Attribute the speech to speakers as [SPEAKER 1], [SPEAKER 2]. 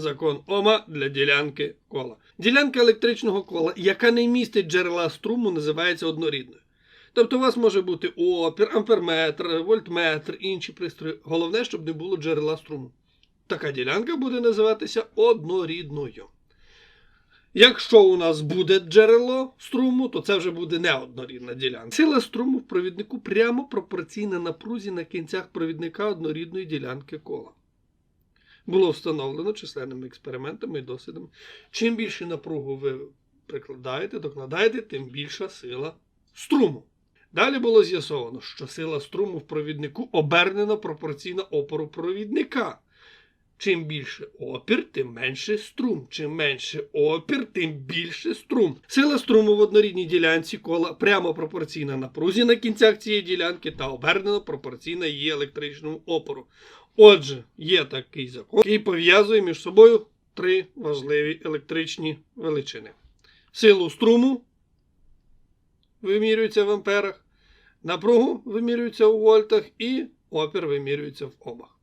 [SPEAKER 1] закон Ома для ділянки кола. Ділянка електричного кола, яка не містить джерела струму, називається однорідною. Тобто у вас може бути опір, амперметр, вольтметр, інші пристрої. Головне, щоб не було джерела струму. Така ділянка буде називатися однорідною. Якщо у нас буде джерело струму, то це вже буде неоднорідна ділянка. Сила струму в провіднику прямо пропорційна напрузі на кінцях провідника однорідної ділянки кола. Було встановлено численними експериментами і досвідами. Чим більше напругу ви прикладаєте, докладаєте, тим більша сила струму. Далі було з'ясовано, що сила струму в провіднику обернена пропорційно опору провідника. Чим більше опір, тим менше струм. Чим менше опір, тим більше струм. Сила струму в однорідній ділянці кола прямо пропорційна напрузі на кінцях цієї ділянки та обернено пропорційна її електричному опору. Отже, є такий закон, який пов'язує між собою три важливі електричні величини. Силу струму вимірюється в амперах, напругу вимірюється у вольтах і опір вимірюється в омах.